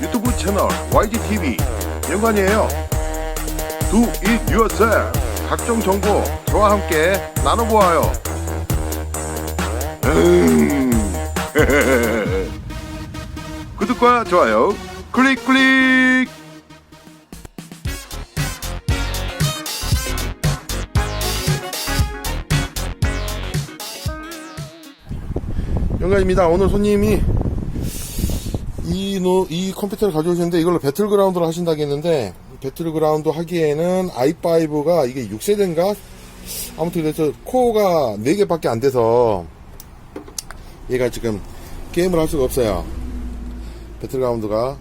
유튜브 채널 YGTV 영관이에요. Do it yourself. 각종 정보 저와 함께 나눠보아요. 음. 구독과 좋아요 클릭 클릭. 영관입니다. 오늘 손님이 이, 노, 이 컴퓨터를 가져오셨는데 이걸로 배틀그라운드를 하신다고 했는데 배틀그라운드 하기에는 i5가 이게 6세대인가? 아무튼 그래서 코어가 4개밖에 안 돼서 얘가 지금 게임을 할 수가 없어요. 배틀그라운드가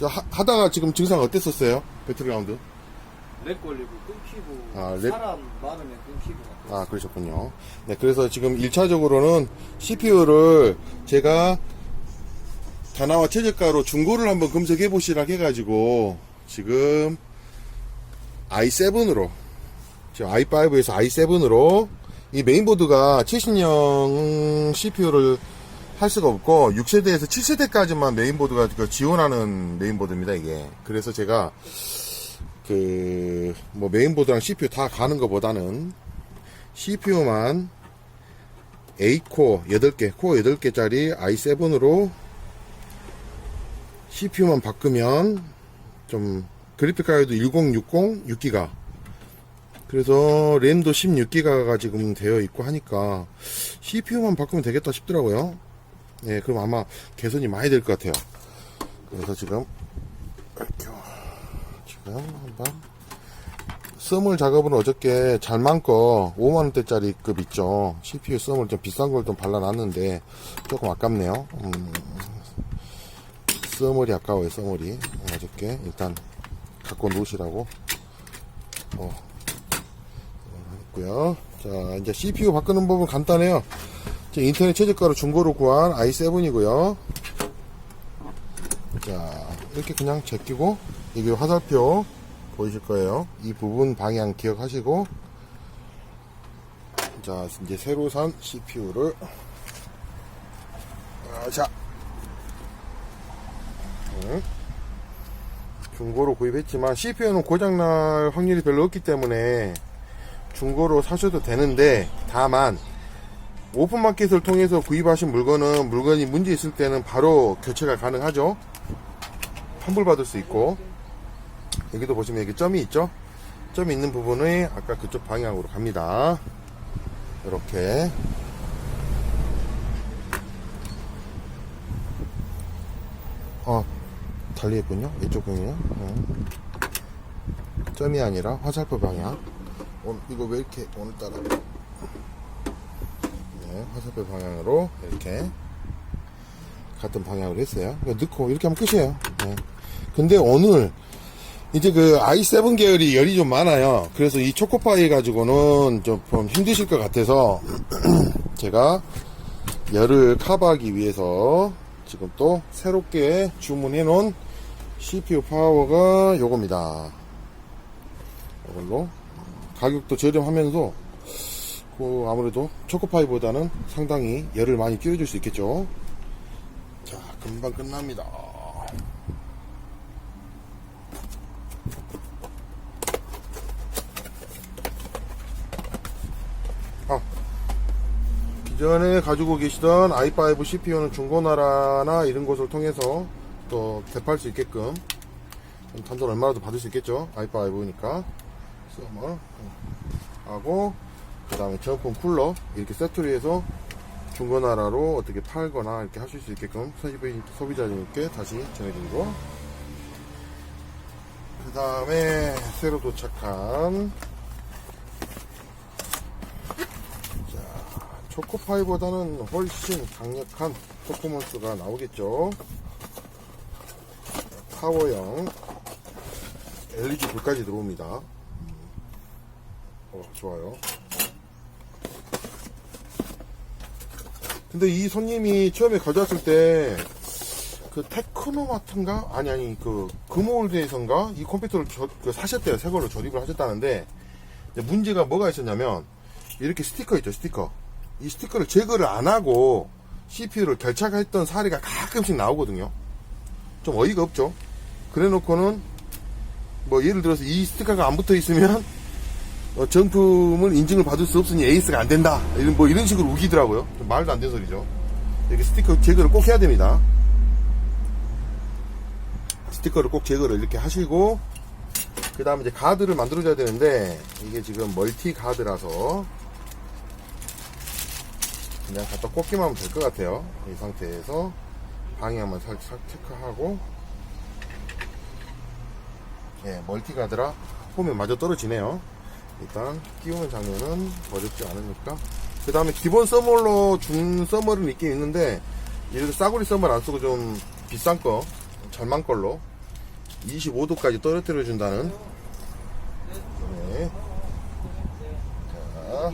저 하, 하다가 지금 증상 어땠었어요? 배틀그라운드? 렉 걸리고 끊기고 아, 렉- 사람 많으면 끊기고 막 아, 그러셨군요. 네, 그래서 지금 1차적으로는 CPU를 제가 다나와 최저가로 중고를 한번 검색해 보시라 해가지고 지금 i7으로 지금 i5에서 i7으로 이 메인보드가 70형 CPU를 할 수가 없고 6세대에서 7세대까지만 메인보드가 그 지원하는 메인보드입니다 이게. 그래서 제가 그 뭐 메인보드랑 CPU 다 가는 것보다는 CPU만 8코어 8개, 코어 8개짜리 i7으로 CPU만 바꾸면 좀 그래픽 카드도 1060 6기가 그래서 램도 16기가가 지금 되어 있고 하니까 CPU만 바꾸면 되겠다 싶더라고요. 예, 그럼 아마 개선이 많이 될 것 같아요. 그래서 지금 지금 한번 썸을 작업은 어저께 잘만거 5만원대짜리 급 있죠. CPU 썸을 좀 비싼 걸 좀 발라놨는데 조금 아깝네요. 음, 썸을이 아까워요, 썸을이. 어저께 일단 갖고 놓으시라고. 어, 했고요. 자, 이제 CPU 바꾸는 법은 간단해요. 제 인터넷 최저가로 중고로 구한 i7이고요. 자, 이렇게 그냥 제끼고, 이게 화살표 보이실 거예요. 이 부분 방향 기억하시고, 자, 이제 새로 산 CPU를, 아, 자, 응. 중고로 구입했지만, CPU는 고장날 확률이 별로 없기 때문에, 중고로 사셔도 되는데, 다만, 오픈마켓을 통해서 구입하신 물건은 물건이 문제 있을 때는 바로 교체가 가능하죠. 환불받을 수 있고 여기도 보시면 여기 점이 있죠. 점이 있는 부분이 아까 그쪽 방향으로 갑니다. 이렇게 어 달리했군요. 이쪽 방향. 어. 점이 아니라 화살표 방향. 오, 이거 왜 이렇게 오늘따라 네, 화살표 방향으로 이렇게 같은 방향으로 했어요. 그러니까 넣고 이렇게 하면 끝이에요. 네. 근데 오늘 이제 그 i7 계열이 열이 좀 많아요. 그래서 이 초코파이 가지고는 좀, 좀 힘드실 것 같아서 제가 열을 커버하기 위해서 지금 또 새롭게 주문해 놓은 CPU 파워가 요겁니다. 이걸로 가격도 저렴하면서 그 아무래도 초코파이보다는 상당히 열을 많이 끼워줄 수 있겠죠. 자, 금방 끝납니다. 아, 기존에 가지고 계시던 i5 CPU는 중고나라나 이런 곳을 통해서 또 대팔 수 있게끔 단돈 얼마라도 받을 수 있겠죠. i5니까. 서머 하고 그 다음에 제어폰 쿨러 이렇게 세트로 해서 중고나라로 어떻게 팔거나 이렇게 하실 수 있게끔 소비, 소비 자님께 다시 전해드리고 그 다음에 새로 도착한 자 초코파이보다는 훨씬 강력한 퍼포먼스가 나오겠죠 파워형 LED 불까지 들어옵니다 어, 좋아요. 근데 이 손님이 처음에 가져왔을 때, 그 테크노마트인가? 아니, 아니, 그, 금호월드에선가? 이 컴퓨터를 저, 그 사셨대요. 새 걸로 조립을 하셨다는데, 문제가 뭐가 있었냐면, 이렇게 스티커 있죠, 스티커. 이 스티커를 제거를 안 하고, CPU를 결착했던 사례가 가끔씩 나오거든요. 좀 어이가 없죠. 그래 놓고는 뭐 예를 들어서 이 스티커가 안 붙어 있으면 어, 정품을 인증을 받을 수 없으니 에이스가 안 된다. 이런 뭐 이런 식으로 우기더라고요. 좀 말도 안 되는 소리죠. 이렇게 스티커 제거를 꼭 해야 됩니다. 스티커를 꼭 제거를 이렇게 하시고 그 다음에 이제 가드를 만들어줘야 되는데 이게 지금 멀티 가드라서 그냥 갖다 꽂기만 하면 될 것 같아요. 이 상태에서 방향만 살짝 체크하고 예, 멀티 가드라 홈에 마저 떨어지네요. 일단 끼우는 장면은 어렵지 않으니까 그 다음에 기본 써멀로 준 써멀은 있긴 있는데 이렇게 싸구리 써멀 안 쓰고 좀 비싼 거 절망 걸로 25도까지 떨어뜨려 준다는 네. 자,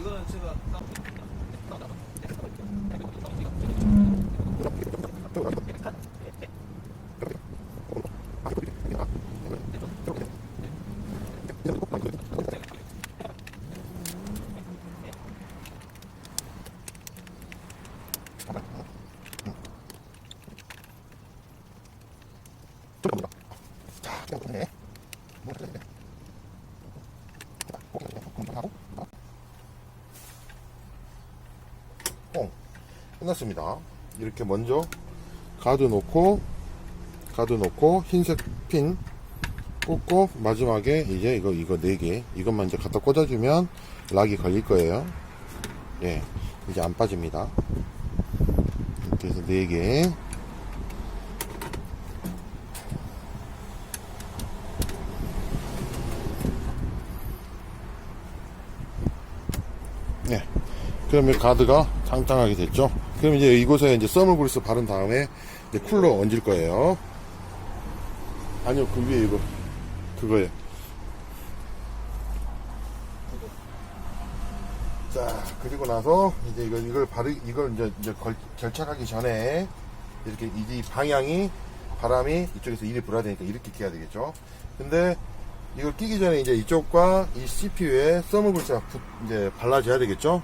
끝났습니다. 이렇게 먼저 가드 놓고 가드 놓고 흰색 핀 꽂고 마지막에 이제 이거 이거 네개 이것만 이제 갖다 꽂아주면 락이 걸릴 거예요. 예, 이제 안 빠집니다. 이렇게 해서 네 개. 네. 그러면 가드가 장장하게 됐죠. 그럼 이제 이곳에 이제 썸을 그리스 바른 다음에 이제 쿨러 얹을 거예요. 아니요, 그 위에 이거. 그거예요. 자, 그리고 나서 이제 이걸, 이걸 바르, 이걸 이제, 이제 걸, 결착하기 전에 이렇게 이 방향이 바람이 이쪽에서 이리 불어야 되니까 이렇게 끼야 되겠죠. 근데 이걸 끼기 전에 이제 이쪽과 이 CPU에 썸을 글자 이제 발라줘야 되겠죠.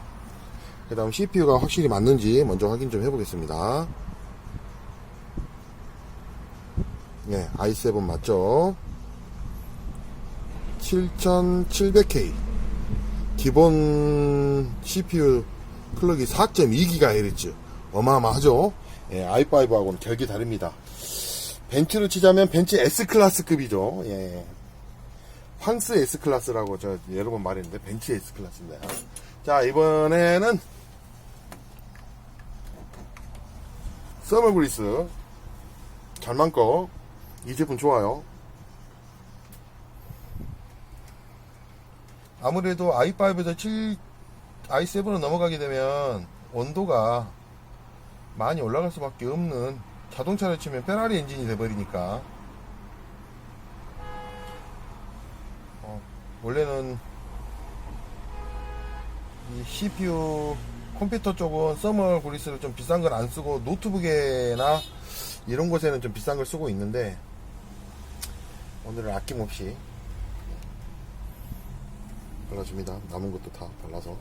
그 다음 CPU가 확실히 맞는지 먼저 확인 좀 해보겠습니다. 네, i7 맞죠? 7700K. 기본 CPU 클럭이 4.2GHz. 어마어마하죠? 예, i5하고는 결기 다릅니다. 벤츠로 치자면 벤츠 S클래스급이죠. 예. 황스 S클래스라고 저 여러 번 말했는데 벤츠 S클래스입니다. 자, 이번에는 서머브리스 잘만 거. 이 제품 좋아요. 아무래도 i5에서 7, i7으로 넘어가게 되면 온도가 많이 올라갈 수밖에 없는 자동차를 치면 페라리 엔진이 돼버리니까 어, 원래는 이 CPU 컴퓨터 쪽은 서머 그리스를 좀 비싼 걸 안 쓰고 노트북에나 이런 곳에는 좀 비싼 걸 쓰고 있는데 오늘은 아낌없이 발라줍니다. 남은 것도 다 발라서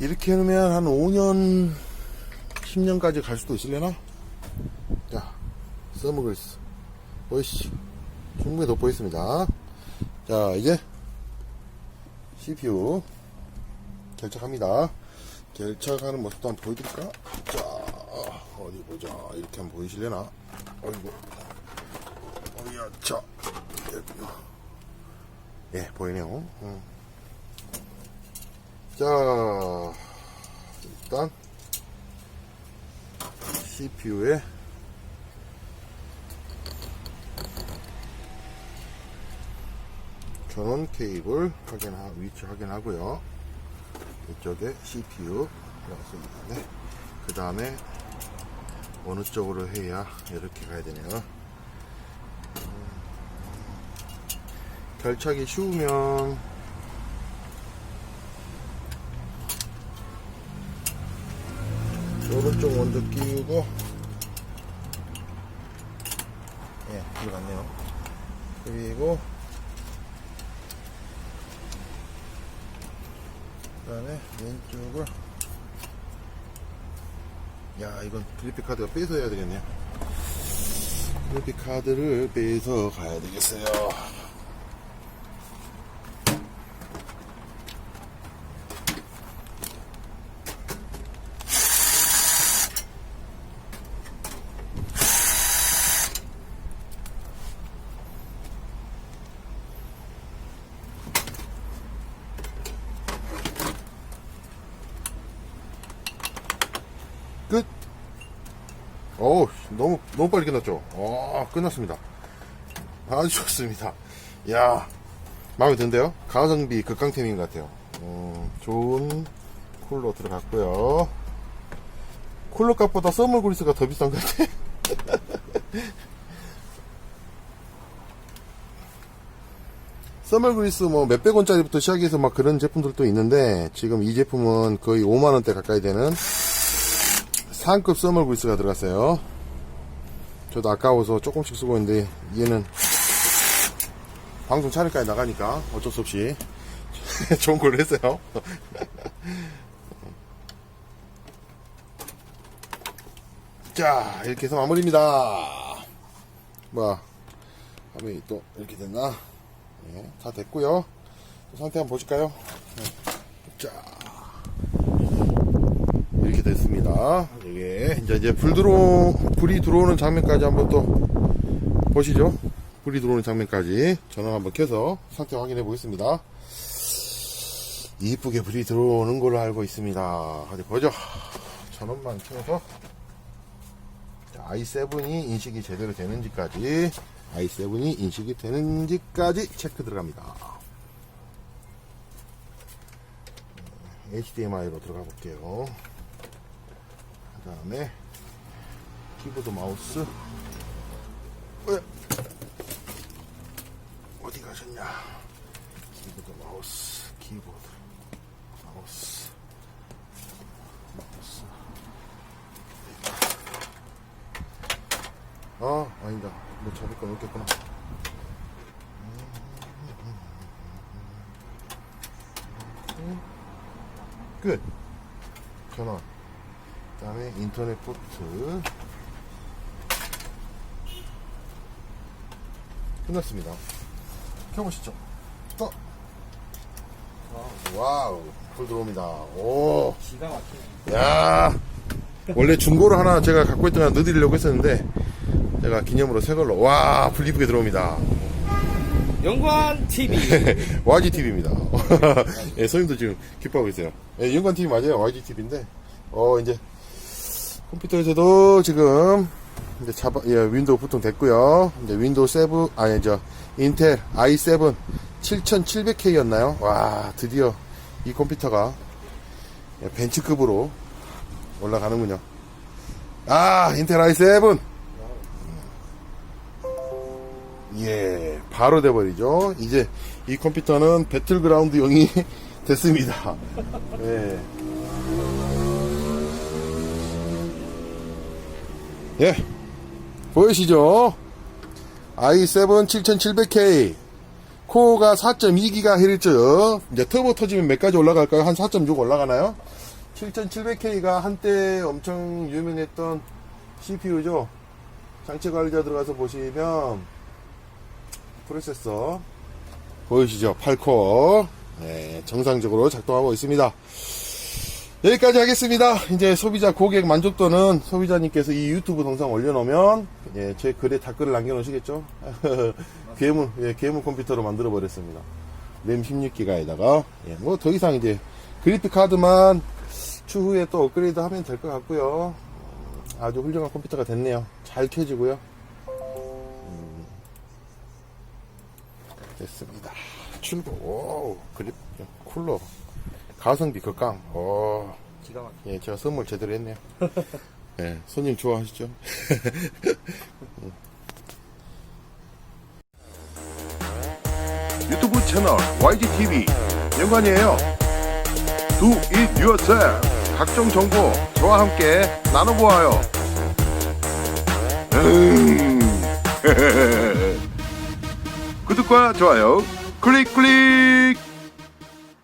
이렇게 해놓으면 한 5년 10년까지 갈 수도 있으려나? 자 서머그리스 보이시 충분히 돋보있습니다. 자 이제 CPU 결착합니다. 결착하는 모습도 한번 보여드릴까? 자, 어디 보자. 이렇게 한번 보이실려나? 어이구. 어이야, 자. 예, 보이네요. 음. 자, 일단, CPU에 전원 케이블 확인하, 위치 확인하고요. 이쪽에 CPU 나왔습니다. 네. 그 다음에 어느 쪽으로 해야 이렇게 가야 되네요. 음, 결착이 쉬우면 오른쪽 먼저 끼우고 예, 들어갔네요. 그리고 다음에 왼쪽을 야, 이건 그래픽 카드가 빼서 해야 되겠네요. 그래픽 카드를 빼서 가야 되겠어요. 어우, 너무, 너무 빨리 끝났죠? 와, 끝났습니다. 아주 좋습니다. 야 마음에 드는데요? 가성비 극강템인 것 같아요. 음, 좋은 쿨러 들어갔고요. 쿨러 값보다 썸머 그리스가 더 비싼 것 같아. 썸머 그리스 뭐 몇백 원짜리부터 시작해서 막 그런 제품들도 있는데 지금 이 제품은 거의 5만 원대 가까이 되는 상급 그리스가 들어갔어요. 저도 아까워서 조금씩 쓰고 있는데 얘는 방송 촬영까지 나가니까 어쩔 수 없이 좋은 걸로 했어요. 자, 이렇게 해서 마무리입니다. 뭐, 화면이 또 이렇게 됐나? 예, 다 됐고요. 또 상태 한번 보실까요? 네. 자, 됐습니다. 이게 이제 이제 불 들어 불이 들어오는 장면까지 한번 또 보시죠. 불이 들어오는 장면까지 전원 한번 켜서 상태 확인해 보겠습니다. 이쁘게 불이 들어오는 걸로 알고 있습니다. 어디 보죠. 전원만 켜서 자, i7이 인식이 제대로 되는지까지 i7이 인식이 되는지까지 체크 들어갑니다. HDMI로 들어가 볼게요. 그 다음에 키보드 마우스 어, 어디 가셨냐 키보드 마우스 키보드 마우스 마우스 아 아니다 뭐 잡을 건 없겠구나 끝 전원 그 다음에 인터넷 포트 끝났습니다 켜보시죠 또 와우 불 들어옵니다 오 기가 막히네. 야 원래 중고로 하나 제가 갖고 있던 하나 넣어드리려고 했었는데 제가 기념으로 새 걸로 와 불 이쁘게 들어옵니다 영광 TV. YGTV입니다. 예, 손님도 지금 기뻐하고 있어요. 예, 연관TV 맞아요. YGTV인데, 어, 이제, 컴퓨터에서도 지금, 이제 잡아, 예, 윈도우 부팅 됐고요 이제 윈도우 7, 아니, 저, 인텔 i7 7700K였나요? 와, 드디어 이 컴퓨터가 예, 벤츠급으로 올라가는군요. 아, 인텔 i7! 예, 바로 돼버리죠. 이제 이 컴퓨터는 배틀그라운드용이 됐습니다. 예. 예, 보이시죠? i7 7700K 코어가 4.2GHz 이제 터보 터지면 몇 가지 올라갈까요? 한 4.6 올라가나요? 7700K가 한때 엄청 유명했던 CPU죠. 장치 관리자 들어가서 보시면 프로세서 보이시죠? 8코어 네, 정상적으로 작동하고 있습니다. 여기까지 하겠습니다. 이제 소비자 고객 만족도는 소비자님께서 이 유튜브 동상 올려놓으면 예, 제 글에 댓글을 남겨놓으시겠죠? 괴물 예, 괴물 컴퓨터로 만들어 버렸습니다. 램 16기가에다가 예, 뭐 더 이상 이제 그래픽 카드만 추후에 또 업그레이드 하면 될 것 같고요. 아주 훌륭한 컴퓨터가 됐네요. 잘 켜지고요. 됐습니다. 출고, 오, 그립, 쿨러, 가성비 극강, 오, 기가 막히네. 예, 제가 선물 제대로 했네요. 예, 손님 좋아하시죠? 유튜브 채널 YGTV 영관이에요. Do it yourself. 각종 정보 저와 함께 나눠보아요. 음. 구독과 좋아요 클릭 클릭.